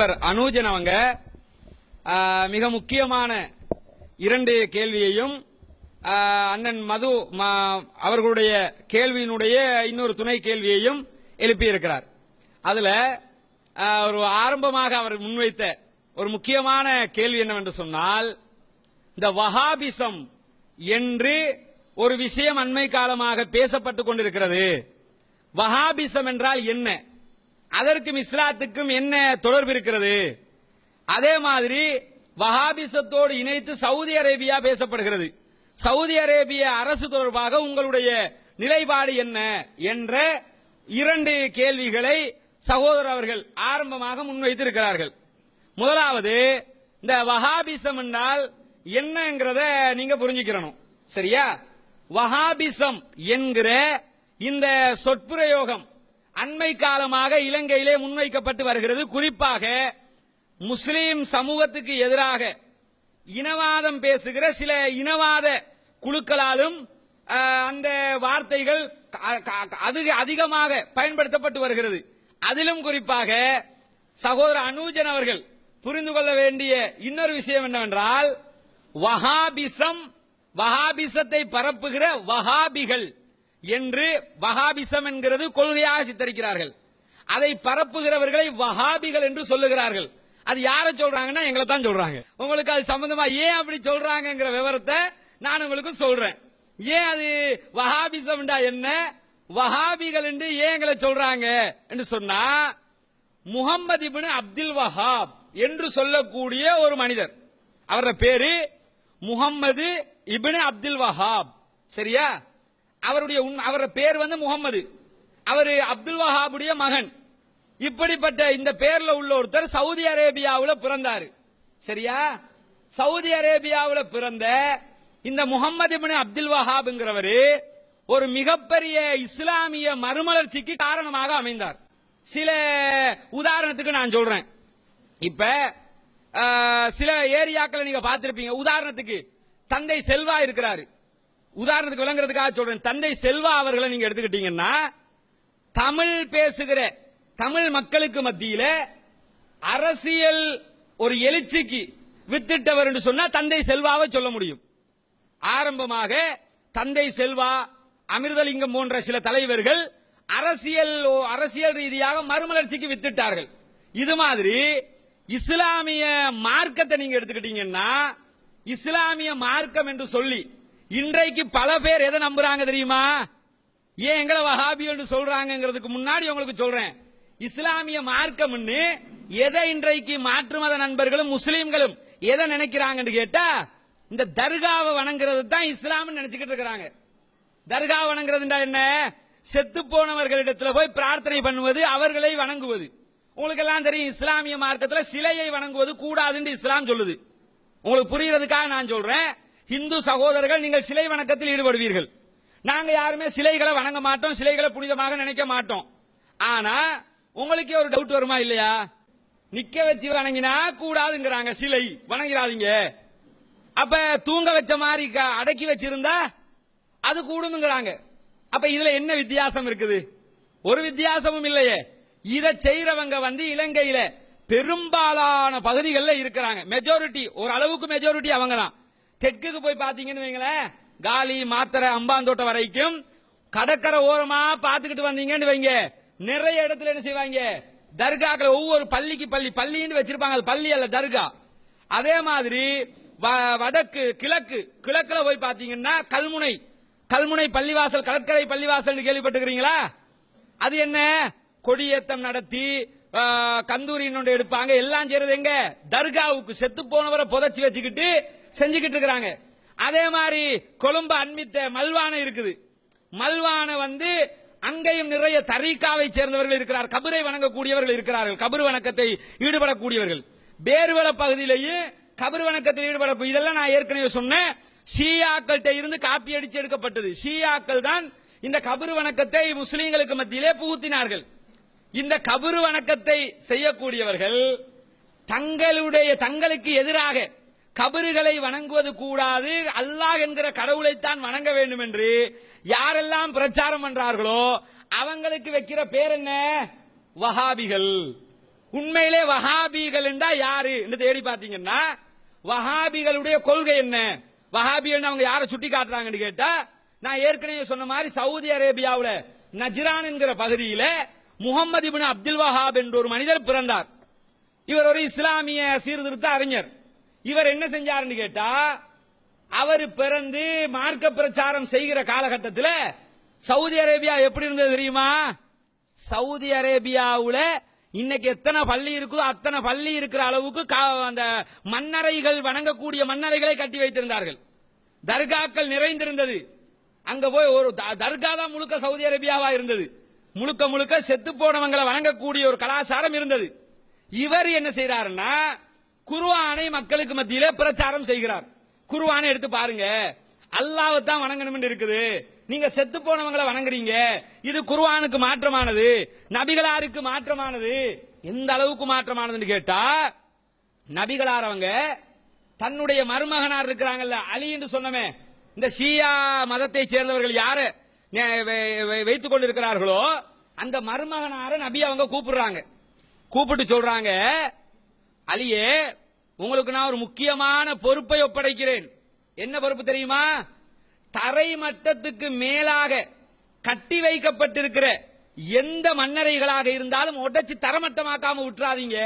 நண்பர் அனுஜன் அவங்க மிக முக்கியமான இரண்டு கேள்வியையும் அண்ணன் மது அவர்களுடைய கேள்வியினுடைய இன்னொரு துணை கேள்வியையும் எழுப்பியிருக்கிறார். அதுல ஒரு ஆரம்பமாக அவர் முன்வைத்த ஒரு முக்கியமான கேள்வி என்னவென்று சொன்னால் இந்த வஹாபிசம் என்று ஒரு விஷயம் அண்மை காலமாக பேசப்பட்டுக் கொண்டிருக்கிறது. வஹாபிசம் என்றால் என்ன? அதற்கும் இஸ்லாத்துக்கும் என்ன தொடர்பு இருக்கிறது? அதே மாதிரி வஹாபிசத்தோடு இணைத்து சவுதி அரேபியா பேசப்படுகிறது. சவுதி அரேபிய அரசு தொடர்பாக உங்களுடைய நிலைப்பாடு என்ன என்ற இரண்டு கேள்விகளை சகோதரர் அவர்கள் ஆரம்பமாக முன்வைத்திருக்கிறார்கள். முதலாவது இந்த வஹாபிசம் என்றால் என்னங்கிறத நீங்க புரிஞ்சுக்கிறணும். சரியா? வஹாபிசம் என்கிற இந்த சொற்பிரயோகம் அண்மை காலமாக இலங்கையிலே முன்வைக்கப்பட்டு வருகிறது. குறிப்பாக முஸ்லீம் சமூகத்துக்கு எதிராக இனவாதம் பேசுகிற சில இனவாத குழுக்களாலும் அந்த வார்த்தைகள் அதிக அதிகமாக பயன்படுத்தப்பட்டு வருகிறது. அதிலும் குறிப்பாக சகோதரர் அனூஜன் அவர்கள் புரிந்து கொள்ள வேண்டிய இன்னொரு விஷயம் என்னவென்றால் வஹாபிசம் வஹாபிசத்தை பரப்புகிற வஹாபிகள் என்று வஹாபிசம் என்கிறது கொள்கையாக சித்தரிக்கிறார்கள். அதை பரப்புகிறவர்களை வஹாபிகள் என்று சொல்லுகிறார்கள். அது யாரை சொல்றாங்கன்னா எங்களை தான் சொல்றாங்க. உங்களுக்கு அது சம்பந்தமா ஏன் அப்படி சொல்றாங்கிற விவரத்தை நான் உங்களுக்கு சொல்றேன். ஏன் அது வஹாபிசம் என்ன? வஹாபிகள் என்று ஏன் எங்களை சொல்றாங்க? என்று சொன்னா முகமது இபின் அப்துல் வஹாப் என்று சொல்லக்கூடிய ஒரு மனிதர். அவரோட பேரு முகம்மது இபின் அப்துல் வஹாப். சரியா? அவருடைய உண்மை- அவரோட பேர் வந்து முகம்மது. அவர் அப்துல் வஹாபுடைய மகன். இப்படிப்பட்ட இந்த பேர்ல உள்ள ஒருத்தர் சவுதி அரேபியாவில் பிறந்தாரு. சரியா? சவுதி அரேபியாவில் பிறந்த இந்த முகமது இப்னு அப்துல் வஹாப்ங்கிறவர் ஒரு மிகப்பெரிய இஸ்லாமிய மறுமலர்ச்சிக்கு காரணமாக அமைந்தார். சில உதாரணத்துக்கு நான் சொல்றேன். இப்ப சில ஏரியாக்களை நீங்க பார்த்திருப்பீங்க. உதாரணத்துக்கு தந்தை செல்வா இருக்கிறாரு. உதாரணத்துக்கு விளங்குறதுக்காக சொல்றேன். தந்தை செல்வா அவர்களை நீங்க எடுத்துக்கிட்டீங்கன்னா தமிழ் பேசுகிற தமிழ் மக்களுக்கு மத்தியில அரசியல் ஒரு எழுச்சிக்கு வித்திட்டவர் என்று சொன்னா தந்தை செல்வாவை சொல்ல முடியும். ஆரம்பமாக தந்தை செல்வா அமிர்தலிங்கம் போன்ற சில தலைவர்கள் அரசியல் அரசியல் ரீதியாக மறுமலர்ச்சிக்கு வித்திட்டார்கள். இது மாதிரி இஸ்லாமிய மார்க்கத்தை நீங்க எடுத்துக்கிட்டீங்கன்னா இஸ்லாமிய மார்க்கம் என்று சொல்லி இன்றைக்கு பல பேர் எதை நம்புறாங்க தெரியுமா? ஏன் எங்களை வஹாபின்னு சொல்றாங்கிறதுக்கு முன்னாடி உங்களுக்கு சொல்றேன். இஸ்லாமிய மார்க்கம்னு எதை இன்றைக்கு மாற்று மத நண்பர்களும் முஸ்லீம்களும் எதை நினைக்கிறாங்கன்னு கேட்டா இந்த தர்காவை வணங்குறது தான் இஸ்லாம்னு நினைச்சுக்கிட்டு இருக்கிறாங்க. தர்கா வணங்குறதுண்டா என்ன? செத்து போனவர்களிடத்துல போய் பிரார்த்தனை பண்ணுவது அவர்களை வணங்குவது. உங்களுக்கு எல்லாம் தெரியும் இஸ்லாமிய மார்க்கத்தில் சிலையை வணங்குவது கூடாதுன்னு இஸ்லாம் சொல்லுது. உங்களுக்கு புரியறதுக்காக நான் சொல்றேன். இந்து சகோதரர்கள் நீங்கள் சிலை வணக்கத்தில் ஈடுபடுவீர்கள். நாங்க யாருமே சிலைகளை வணங்க மாட்டோம் சிலைகளை புனிதமாக நினைக்க மாட்டோம். ஆனா உங்களுக்கே ஒரு டவுட் வருமா இல்லையா? நிக்க வச்சு வணங்கினா கூடாதுங்கிறாங்க சிலை. வணங்கிறாதீங்க அப்ப தூங்க வச்ச மாதிரி அடக்கி வச்சிருந்தா அது கூடுங்கிறாங்க அப்ப இதுல என்ன வித்தியாசம் இருக்குது? ஒரு வித்தியாசமும் இல்லையே. இதை செய்யறவங்க வந்து இலங்கையில பெரும்பாலான பகுதிகளில் இருக்கிறாங்க. மெஜாரிட்டி ஒரு அளவுக்கு மெஜாரிட்டி அவங்க தான் தெற்குக்கு போய் பாத்தீங்கன்னு வைங்களேன். காலி மாத்தரை அம்பாந்தோட்டம் வரைக்கும் கடற்கரை ஓரமா பாத்துக்கிட்டு வந்தீங்கன்னு வைங்க. நிறைய இடத்துல என்ன செய்வாங்க? தர்காக்கள் ஒவ்வொரு பள்ளிக்கு பள்ளி பள்ளின்னு வச்சிருப்பாங்க. அது பள்ளி அல்ல தர்கா. அதே மாதிரி வ- வடக்கு கிழக்கு கிழக்குல போய் பாத்தீங்கன்னா கல்முனை. கல்முனை பள்ளிவாசல் கடற்கரை பள்ளிவாசல் கேள்விப்பட்டுக்கிறீங்களா அது என்ன? கொடியேத்தம் நடத்தி ஆ, கந்தூரி எடுப்பாங்க. எல்லாம் செய்யறது எங்க? தர்காவுக்கு செத்து போனவரை புதைச்சி வச்சுக்கிட்டு செஞ்சுக்கிட்டு இருக்கிறாங்க. அதே மாதிரி கொழும்பு அண்மித்த மல்வானை இருக்குது. மல்வான வந்து அங்கேயும் நிறைய தரீக்காவை சேர்ந்தவர்கள் இருக்கிறார். கபரை வணங்கக்கூடியவர்கள் இருக்கிறார்கள். கபர் வணக்கத்தை ஈடுபடக்கூடியவர்கள். பேருவல பகுதியிலேயும் கபர் வணக்கத்தில் ஈடுபட இதெல்லாம் நான் ஏற்கனவே சொன்னேன். ஷியாக்கள்கிட்ட இருந்து காப்பி அடிச்சு எடுக்கப்பட்டது. ஷியாக்கள் தான் இந்த கபர் வணக்கத்தை முஸ்லீம்களுக்கு மத்தியிலே புகுத்தினார்கள். இந்த கபரு வணக்கத்தை செய்யக்கூடியவர்கள் தங்களுடைய தங்களுக்கு எதிராக கபறுகளை வணங்குவது கூடாது. அல்லாஹ் என்கிற கடவுளைத்தான் வணங்க வேண்டும் என்று யாரெல்லாம் பிரச்சாரம் பண்றார்களோ அவங்களுக்கு வைக்கிற பேர் என்ன? வஹாபிகள். உண்மையிலே வஹாபிகள் என்றா யாரு? என்று தேடி பார்த்தீங்கன்னா வஹாபிகளுடைய கொள்கை என்ன? வஹாபிகள் அவங்க யாரை சுட்டி காட்டுறாங்கன்னு கேட்டா நான் ஏற்கனவே சொன்ன மாதிரி சவுதி அரேபியாவில் நஜ்ரான் என்கிற பகுதியில் முகமது இபின் அப்துல் வஹாப் என்ற ஒரு மனிதர் பிறந்தார். இவர் ஒரு இஸ்லாமிய சீர்திருத்த அறிஞர். இவர் என்ன செஞ்சாருன்னு கேட்டா அவர் பிறந்து மார்க்க பிரச்சாரம் செய்கிற காலகட்டத்தில் சவுதி அரேபியா எப்படி இருந்தது தெரியுமா? சவுதி அரேபியாவுல இன்னைக்கு எத்தனை பள்ளி இருக்கோ அத்தனை பள்ளி இருக்கிற அளவுக்கு அந்த மன்னரைகள் வணங்கக்கூடிய மன்னரைகளை கட்டி வைத்திருந்தார்கள். தர்காக்கள் நிறைந்திருந்தது. அங்க போய் ஒரு த- தர்கா தான் முழுக்க சவுதி அரேபியாவா இருந்தது. முழுக்க முழுக்க செத்து போனவங்களை வணங்கக்கூடிய ஒரு கலாச்சாரம் இருந்தது. இவர் என்ன செய்யறாருன்னா குருவானை மக்களுக்கு மத்தியில பிரச்சாரம் செய்கிறார். குருவானை எடுத்து பாருங்க. அல்லாவை தான் வணங்கணும் இருக்குது. நீங்க செத்து போனவங்களை வணங்குறீங்க. இது குருவானுக்கு மாற்றமானது. நபிகளாருக்கு மாற்றமானது. எந்த அளவுக்கு மாற்றமானதுன்னு கேட்டா நபிகளார் அவங்க தன்னுடைய மருமகனார் இருக்கிறாங்கல்ல அலி என்று சொன்னமே. இந்த ஷியா மதத்தை சேர்ந்தவர்கள் யாரு? வைத்துக் கொண்டிருக்கிறார்களோ அந்த மருமகனார நபி அவங்க கூப்பிடுறாங்க. கூப்பிட்டு சொல்றாங்க அலியே உங்களுக்கு நான் ஒரு முக்கியமான பொறுப்பை ஒப்படைக்கிறேன். என்ன பொறுப்பு தெரியுமா? தரை மட்டத்துக்கு மேலாக கட்டி வைக்கப்பட்டிருக்கிற எந்த மன்னரைகளாக இருந்தாலும் உடைச்சு தரமட்டமாக்காம விட்டுறாதீங்க.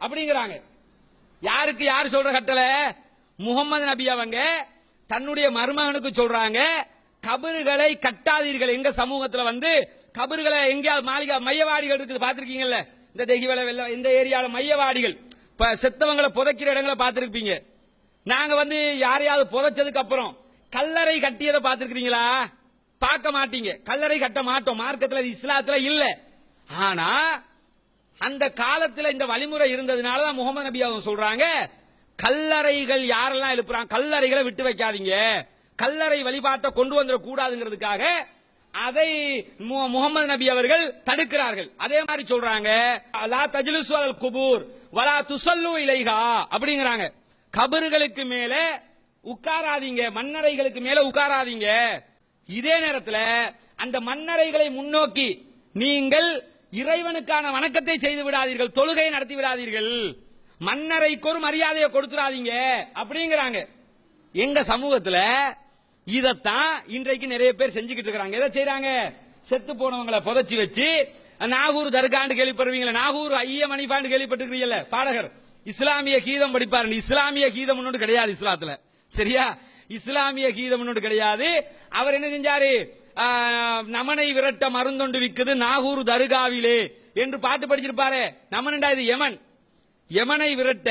அப்படிங்கிறாங்க. யாருக்கு யார் சொல்ற கட்டளை? முகமது நபி அவங்க தன்னுடைய மருமகனுக்கு சொல்றாங்க கபறுகளை கட்டாதீர்கள். எங்க சமூகத்துல வந்து கபறுகளை எங்கேயாவது மாளிகை மையவாடிகள் இருக்குது பாத்திருக்கீங்கல்ல இந்த தெகிவல வெள்ள இந்த ஏரியாவில் மையவாடிகள். செத்தவங்களை புதைக்கிற இடங்களை பார்த்துருப்பீங்க. நாங்க வந்து யாரையாவது புதைச்சதுக்கு அப்புறம் கல்லறை கட்டியதை பார்த்துருக்கீங்களா பார்க்க மாட்டீங்க. கல்லறை கட்ட மாட்டோம். மார்க்கத்தில் இஸ்லாத்தில் இஸ்லாத்துல இல்ல. ஆனா அந்த காலத்துல இந்த வழிமுறை இருந்ததுனால தான் முகமது நபி அவங்க சொல்றாங்க கல்லறைகள் யாரெல்லாம் எழுப்புறாங்க? கல்லறைகளை விட்டு வைக்காதீங்க. கல்லறை வழிபாட்டை கொண்டு வந்துட கூடாதுங்கிறதுக்காக அதை மு- முகமது நபி அவர்கள் தடுக்கிறார்கள். அதே மாதிரி சொல்றாங்க லா தஜ்லிசு குபூர். வலா துசல்லு இலைகா அப்படிங்கிறாங்க. கபறுகளுக்கு மேல உட்காராதீங்க மண்ணறைகளுக்கு மேல உட்காராதீங்க. இதே நேரத்தில் அந்த மண்ணறைகளை முன்னோக்கி நீங்கள் இறைவனுக்கான வணக்கத்தை செய்து விடாதீர்கள் தொழுகை நடத்தி விடாதீர்கள். மன்னரைக்கு ஒரு மரியாதையை கொடுத்துடாதீங்க அப்படிங்கிறாங்க. எங்க சமூகத்துல இதத்தான் இன்றைக்கு நிறைய பேர் செஞ்சுக்கிட்டு இருக்கிறாங்க. எதை செய்யறாங்க செத்து போனவங்களை புதைச்சி வச்சு நாகூர் தர்காண்டு கேள்விப்படுவீங்களா நாகூர் ஐய மணிபாண்டு கேள்விப்பட்டிருக்கிறீங்கல்ல பாடகர். இஸ்லாமிய கீதம் படிப்பாரு. இஸ்லாமிய கீதம் ஒன்று கிடையாது இஸ்லாத்துல. சரியா? இஸ்லாமிய கீதம் ஒன்று கிடையாது. அவர் என்ன செஞ்சாரு? நமனை விரட்ட மருந்தொண்டு விக்குது நாகூர் தர்காவிலே என்று பாட்டு படிச்சிருப்பாரு. நமன்டா இது யமன். யமனை விரட்ட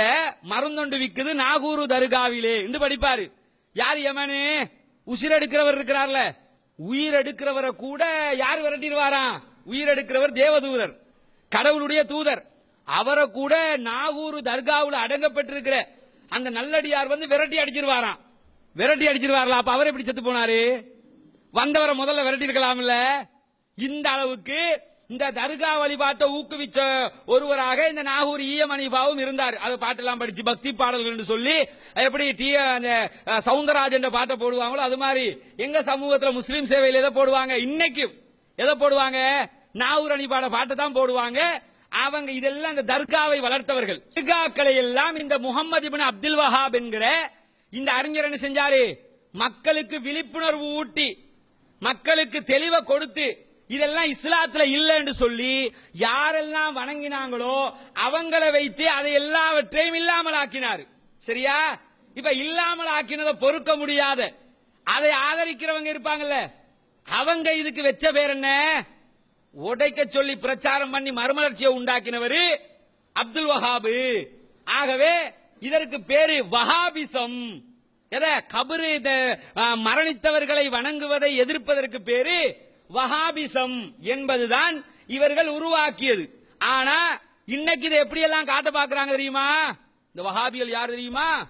மருந்தொண்டு விக்குது நாகூரு தர்காவிலே என்று படிப்பாரு. யார் யமனு? உசிரெடுக்கிறவர் இருக்கிறார்ல. உயிர் எடுக்கிறவரை கூட யார் விரட்டிடுவாராம்? உயிர் எடுக்கிறவர் தேவதூதர் கடவுளுடைய தூதர். அவரை கூட நாகூர் தர்காவில் அடங்கப்பட்டிருக்கிற அந்த நல்லடியார் வந்து விரட்டி அடிச்சிருவாராம். விரட்டி அடிச்சிருவாரா அப்ப அவர் எப்படி செத்து போனாரு? வந்தவரை முதல்ல விரட்டி இருக்கலாம்ல இந்த அளவுக்கு இந்த தர்கா வழிபாட்டை ஊக்குவிச்ச ஒருவராக இந்த நாகூர் ஈயமணிபாவும் இருந்தார். அது பாட்டெல்லாம் படிச்சு பக்தி பாடல்கள் என்று சொல்லி எப்படி டி அந்த சவுந்தரராஜன் பாட்டை போடுவாங்களோ அது மாதிரி எங்க சமூகத்தில் முஸ்லீம் சேவையில் எதை போடுவாங்க. இன்னைக்கும் எதை போடுவாங்க? நாகூர் அணிபாட பாட்டை தான் போடுவாங்க. அவங்க இதெல்லாம் இந்த தர்காவை வளர்த்தவர்கள். தர்காக்களை எல்லாம் இந்த முகமது இபின் அப்துல் வஹாப் என்கிற இந்த அறிஞர் என்ன செஞ்சாரு? மக்களுக்கு விழிப்புணர்வு ஊட்டி மக்களுக்கு தெளிவை கொடுத்து இதெல்லாம் இஸ்லாத்துல இல்ல என்று சொல்லி யாரெல்லாம் வணங்கினாங்களோ அவங்கள வைத்து அதை எல்லாவற்றையும் இல்லாமல் ஆக்கினார். சரியா? இப்ப இல்லாமல் ஆக்கினதை பொறுக்க முடியாத அதை ஆதரிக்கிறவங்க இருப்பாங்கல்ல. அவங்க இதுக்கு வச்ச பேர் என்ன? உடைக்க சொல்லி பிரச்சாரம் பண்ணி மறுமலர்ச்சியை உண்டாக்கினவர் அப்துல் வஹாபு. ஆகவே இதற்கு பேரு வஹாபிசம். எதை? கபரு மரணித்தவர்களை வணங்குவதை எதிர்ப்பதற்கு பேரு வஹாபிசம் என்பதுதான் இவர்கள் உருவாக்கியது. ஆனா இன்னைக்கு இதை எப்படியெல்லாம் காட்ட பாக்குறாங்க தெரியுமா? இந்த வஹாபிகள் யார் தெரியுமா?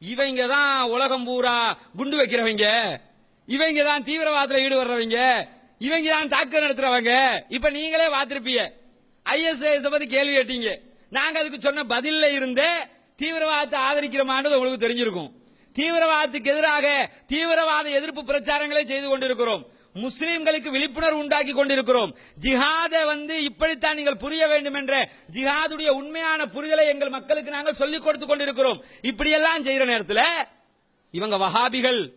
இவங்க தான் உலகம் பூரா குண்டு வைக்கிறவங்க. இவங்க தான் தீவிரவாதத்தில் ஈடுபடுறவங்க. இவங்க தான் தாக்குதல் நடத்துறவங்க. இப்ப நீங்களே பார்த்திருப்பீங்க ஐஎஸ்ஐஎஸ் பத்தி கேள்வி கேட்டீங்க. நாங்க அதுக்கு சொன்ன பதில இருந்தே தீவிரவாதத்தை ஆதரிக்கிறோமான்றது உங்களுக்கு தெரிஞ்சிருக்கும். தீவிரவாதத்துக்கு எதிராக தீவிரவாத எதிர்ப்பு பிரச்சாரங்களை செய்து கொண்டிருக்கிறோம். முஸ்லிம்களுக்கு விழிப்புணர்வு உண்டாக்கி கொண்டிருக்கிறோம். ஜிஹாத வந்து இப்படித்தான் நீங்கள் புரிய வேண்டும் என்ற ஜிஹாதுடைய உண்மையான புரிதலை எங்கள் மக்களுக்கு நாங்கள் சொல்லிக் கொடுத்து கொண்டிருக்கிறோம். இப்படியெல்லாம் செய்யற நேரத்தில் இவங்க வஹாபிகள்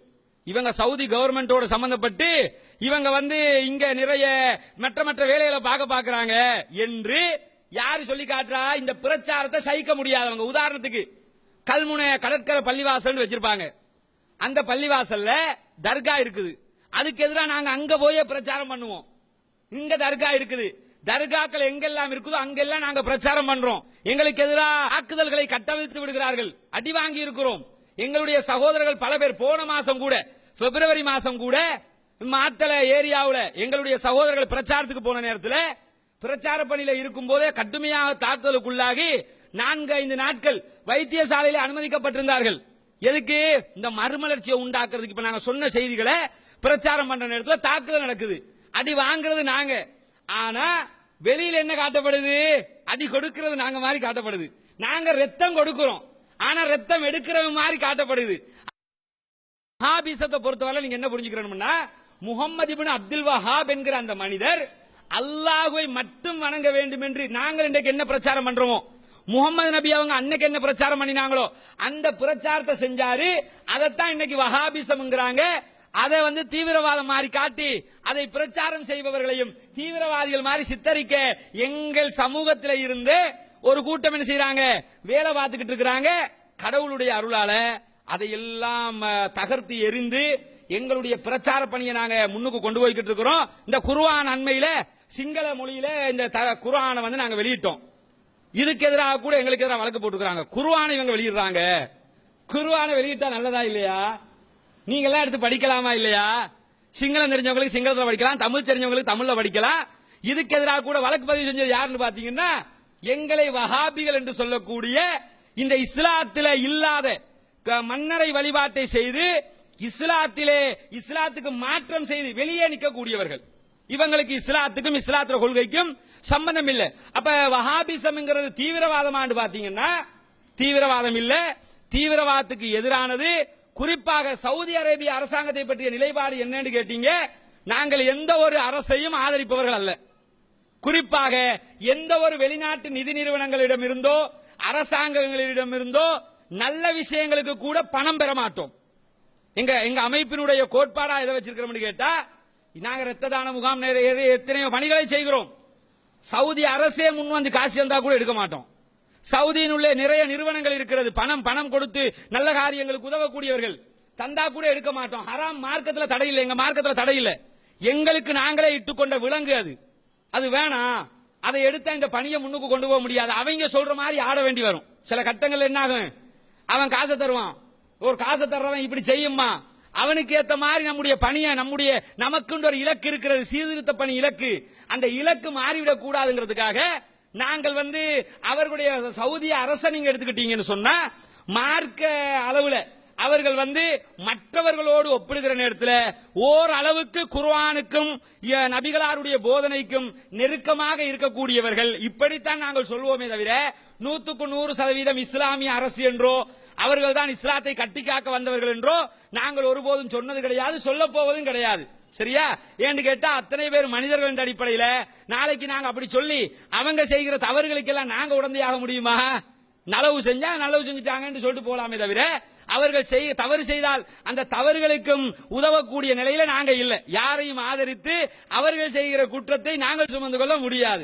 இவங்க சவுதி கவர்மெண்டோட சம்பந்தப்பட்டு இவங்க வந்து இங்க நிறைய மற்ற மற்ற வேலைகளை பார்க்க பாக்குறாங்க என்று யாரு சொல்லி காட்டுறா? இந்த பிரச்சாரத்தை சகிக்க முடியாதவங்க. உதாரணத்துக்கு கல்முனை கடற்கரை பள்ளிவாசல் வச்சிருப்பாங்க. அந்த பள்ளிவாசல்ல தர்கா இருக்குது. அதுக்கு எதிராக நாங்க அங்க போய் பிரச்சாரம் பண்ணுவோம். இங்க தர்கா இருக்குது. தர்காக்கள் எங்கெல்லாம் இருக்குதோ அங்கெல்லாம் நாங்க பிரச்சாரம் பண்றோம். எங்களுக்கு எதிராக ஆக்குதல்களை கட்டவிழ்த்து விடுகிறார்கள். அடி வாங்கி இருக்கிறோம். எங்களுடைய சகோதரர்கள் பல பேர் போன மாசம் கூட பிப்ரவரி மாசம் கூட மாத்தல ஏரியாவுல எங்களுடைய சகோதரர்கள் பிரச்சாரத்துக்கு போன நேரத்தில் பிரச்சார பணியில இருக்கும் போதே கடுமையாக தாக்குதலுக்குள்ளாகி நான்கு ஐந்து நாட்கள் வைத்தியசாலையில் அனுமதிக்கப்பட்டிருந்தார்கள். எதுக்கு? இந்த மறுமலர்ச்சியை உண்டாக்குறதுக்கு. இப்ப நாங்க சொன்ன செய்திகளை பிரச்சாரம் பண்ற நேரத்தில் தாக்குதல் நடக்குது. அடி வாங்குறது நாங்க. ஆனா வெளியில என்ன காட்டப்படுது? அடி கொடுக்கிறது நாங்க மாதிரி காட்டப்படுது. நாங்க ரத்தம் கொடுக்கிறோம். ஆனா ரத்தம் எடுக்கிற மாதிரி காட்டப்படுது. ஹாபிசத்தை பொறுத்தவரை நீங்க என்ன புரிஞ்சுக்கிறோம்னா முகமது இபின் அப்துல் வஹாப் என்கிற அந்த மனிதர் அல்லாஹுவை மட்டும் வணங்க வேண்டும் என்று நாங்கள் இன்றைக்கு என்ன பிரச்சாரம் பண்றோமோ முகமது நபி அவங்க அன்னைக்கு என்ன பிரச்சாரம் பண்ணினாங்களோ அந்த பிரச்சாரத்தை செஞ்சாரு. அதைத்தான் இன்னைக்கு வஹாபிசம்ங்கிறாங்க. அதை வந்து தீவிரவாதம் மாதிரி காட்டி அதை பிரச்சாரம் செய்பவர்களையும் தீவிரவாதிகள் மாதிரி சித்தரிக்க எங்கள் சமூகத்தில் இருந்து ஒரு கூட்டம் என்ன செய்யறாங்க வேலை பார்த்துக்கிட்டு இருக்கிறாங்க. கடவுளுடைய அருளால அதையெல்லாம் தகர்த்து எரிந்து எங்களுடைய பிரச்சார பணியை நாங்க முன்னுக்கு கொண்டு போய்கிட்டு இருக்கிறோம். இந்த குர்ஆன் அண்மையில சிங்கள மொழியில இந்த த- குர்ஆனை வந்து நாங்க வெளியிட்டோம். இதுக்கு எதிராக கூட எங்களுக்கு எதிராக வழக்கு போட்டுக்கிறாங்க குர்ஆனை இவங்க வெளியிடுறாங்க. குர்ஆனை வெளியிட்டா நல்லதா இல்லையா? நீங்க எல்லாம் எடுத்து படிக்கலாமா இல்லையா? சிங்களம் தெரிஞ்சவங்களுக்கு சிங்களத்துல படிக்கலாம் தமிழ் தெரிஞ்சவங்களுக்கு தமிழ்ல படிக்கலாம். இதுக்கு எதிராக கூட வழக்கு பதிவு செஞ்சது யாருன்னு பாத்தீங்கன்னா எங்களை வஹாபிகள் என்று சொல்லக்கூடிய இந்த இஸ்லாத்தில் இல்லாத மன்னரை வழிபாட்டை செய்து இஸ்லாத்திலே இஸ்லாத்துக்கு மாற்றம் செய்து வெளியே நிற்கக்கூடியவர்கள். இவங்களுக்கு இஸ்லாத்துக்கும் இஸ்லாத்திர கொள்கைக்கும் சம்பந்தம் இல்லை. அப்ப வஹாபிசம்ங்கிறது தீவிரவாதமான்னு பாத்தீங்கன்னா தீவிரவாதம் இல்ல. தீவிரவாதத்துக்கு எதிரானது. குறிப்பாக சவுதி அரேபிய அரசாங்கத்தை பற்றிய நிலைப்பாடு என்னன்னு கேட்டீங்க. நாங்கள் எந்த ஒரு அரசையும் ஆதரிப்பவர்கள் அல்ல. குறிப்பாக எந்த ஒரு வெளிநாட்டு நிதி நிறுவனங்களிடம் இருந்தோ அரசாங்கங்களிடம் இருந்தோ நல்ல விஷயங்களுக்கு கூட பணம் பெற மாட்டோம். எங்க எங்க அமைப்பினுடைய கோட்பாடா எதை வச்சிருக்கிறோம்னு கேட்டா நாங்க ரத்த தான முகாம் எத்தனையோ பணிகளை செய்கிறோம். சவுதி அரசே முன் வந்து காசு வந்தா கூட எடுக்க மாட்டோம். சவுதியினுள்ளே நிறைய நிறுவனங்கள் இருக்கிறது. பணம் பணம் கொடுத்து நல்ல காரியங்களுக்கு உதவக்கூடியவர்கள் தந்தா கூட எடுக்க மாட்டோம். ஹராம் மார்க்கத்தில் தடை இல்லை. எங்க மார்க்கத்தில் தடை இல்லை. எங்களுக்கு நாங்களே இட்டுக்கொண்ட விலங்கு அது. அது வேணாம் அதை எடுத்த இந்த பணியை முன்னுக்கு கொண்டு போக முடியாது. அவங்க சொல்ற மாதிரி ஆட வேண்டி வரும். சில கட்டங்கள் என்ன ஆகும் அவன் காசை தருவான். ஒரு காசை தர்றவன் இப்படி செய்யுமா? அவனுக்கு ஏத்த மாதிரி நம்முடைய பணியை நம்முடைய நமக்குன்ற ஒரு இலக்கு இருக்கிறது சீர்திருத்த பணி இலக்கு. அந்த இலக்கு மாறிவிடக் கூடாதுங்கிறதுக்காக நாங்கள் வந்து அவர்களுடைய சவுதி அரசை நீங்க எடுத்துக்கிட்டீங்கன்னு சொன்னா மார்க்க அளவுல அவர்கள் வந்து மற்றவர்களோடு ஒப்பிடுகிற நேரத்தில் ஓரளவுக்கு குர்வானுக்கும் நபிகளாருடைய போதனைக்கும் நெருக்கமாக இருக்கக்கூடியவர்கள். இப்படித்தான் நாங்கள் சொல்வோமே தவிர நூத்துக்கு நூறு சதவீதம் இஸ்லாமிய அரசு என்றோ அவர்கள் தான் இஸ்லாத்தை கட்டி காக்க வந்தவர்கள் என்றோ நாங்கள் ஒருபோதும் சொன்னது கிடையாது சொல்ல போவதும் கிடையாது. சரியா? ஏன்னு கேட்டா அத்தனை பேர் மனிதர்கள் என்ற அடிப்படையில நாளைக்கு நாங்க அப்படி சொல்லி அவங்க செய்கிற தவறுகளுக்கெல்லாம் நாங்க உடந்தையாக முடியுமா? நலவு செஞ்சா நலவு செஞ்சுட்டாங்கன்னு சொல்லிட்டு போலாமே தவிர அவர்கள் செய்ய தவறு செய்தால் அந்த தவறுகளுக்கும் உதவக்கூடிய நிலையில நாங்க இல்லை. யாரையும் ஆதரித்து அவர்கள் செய்கிற குற்றத்தை நாங்கள் சுமந்து கொள்ள முடியாது.